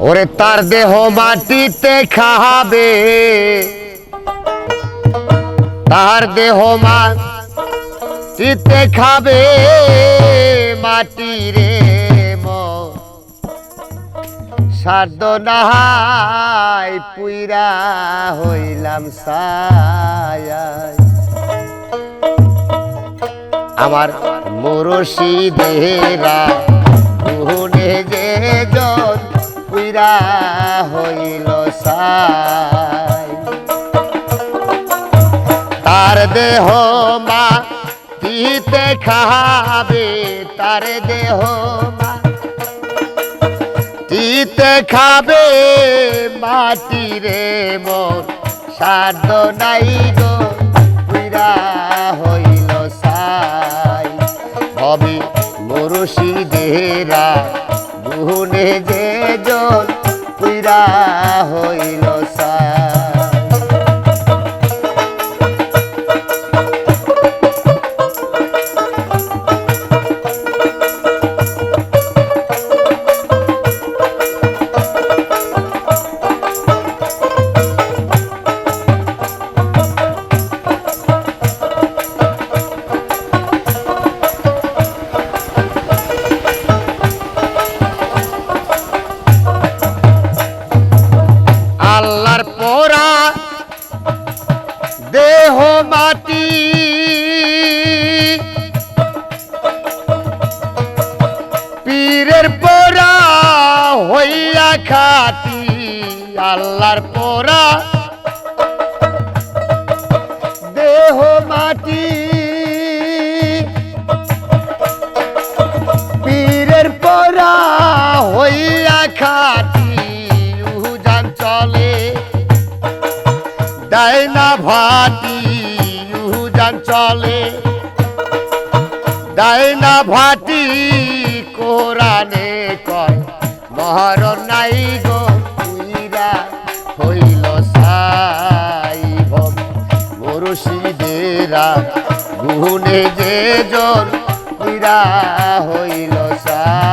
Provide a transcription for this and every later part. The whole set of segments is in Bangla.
ওরে তার দেহ মাটিতে খাবে। তার দেহ মাটিতে খাবে মাটি রে সাধ্য নাহাই পুইরা হইলাম সায়ায় আমার মুরশি দেহেরা গুহনে যে জন পুইরা হইল সাই। তার দেহ মা তিতে খাবে, তার দেহ মা তিতে খাবে মাটি রে মন সাধ্য নাই গো। পুইরা হইল সাই। হবে মরুষি দেহেরা গুহনে যে জল পুরা হইল সাই আল্লাহর পোরা। দেহ মাটি। পীরের পোরা হইয়া খাটি আল্লাহর পোরা। দেহ মাটি। দেয় না ভাটি, উজান চলে। দেয় না ভাটি, কোরআনে কয় মহর নাই গো উইরা হইল সাই ভব মুরশিদেরা গুনে যে জন উইরা হইল সাই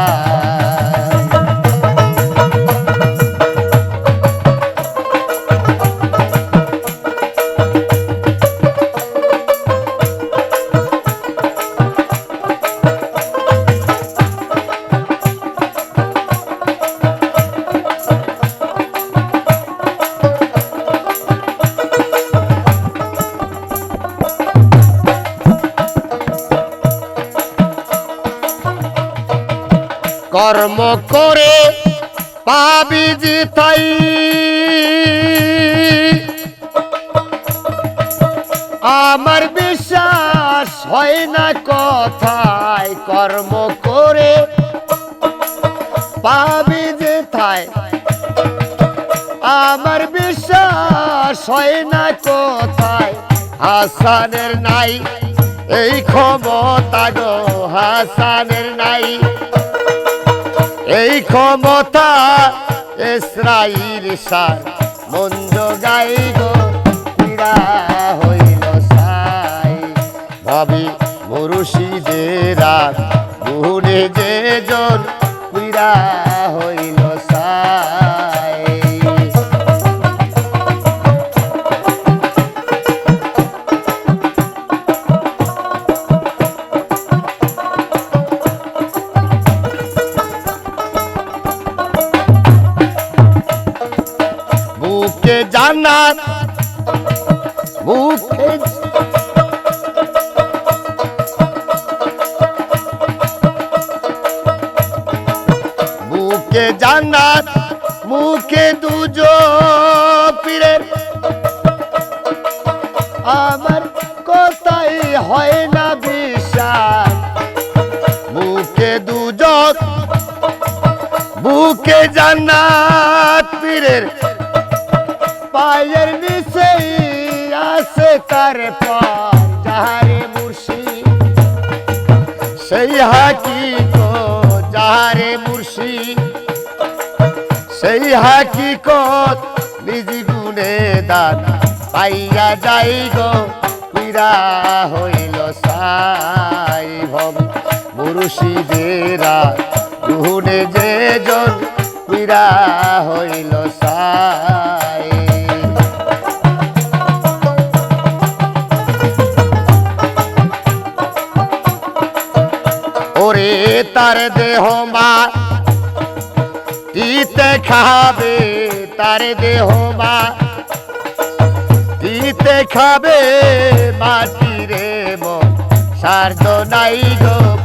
কর্ম করে পাবি জিতাই আমার বিশ্বাস হয় না কথায় কর্ম করে পাবি যেথায় আমার বিশ্বাস হয় না কোথায় হাসানের নাই, এই ক্ষমতা গো হাসানের নাই। এই ক্ষমতা ইসরাইল সার। মন্দ গাই গো, পীড়া হইল সাই। ভাবি মুরুষিদেরা গুনে যে জন জান্নাত। বুকে বুকে জান্নাত মুখে দুজো পীরের আমার কথাই হয় না বিশ্বাস। বুকে দুজন বুকে জান্নাত পীরের পায়ের নিচে আছে তার পর যাহারে মুর্শিদ। সেই হাকি তো যাহারে মুর্শিদ। সেই হাকিকত নিজ গুণে দান, পাইয়া যাই গো পীরা হইল সাই ভব। মুর্শিদেরা গুণে যে জন পীরা হইল সাই তার দেহ মা। ইতে খাবে তার দেহ মা। ইতে খাবে মাটি রে মন। সার্দ নাই গো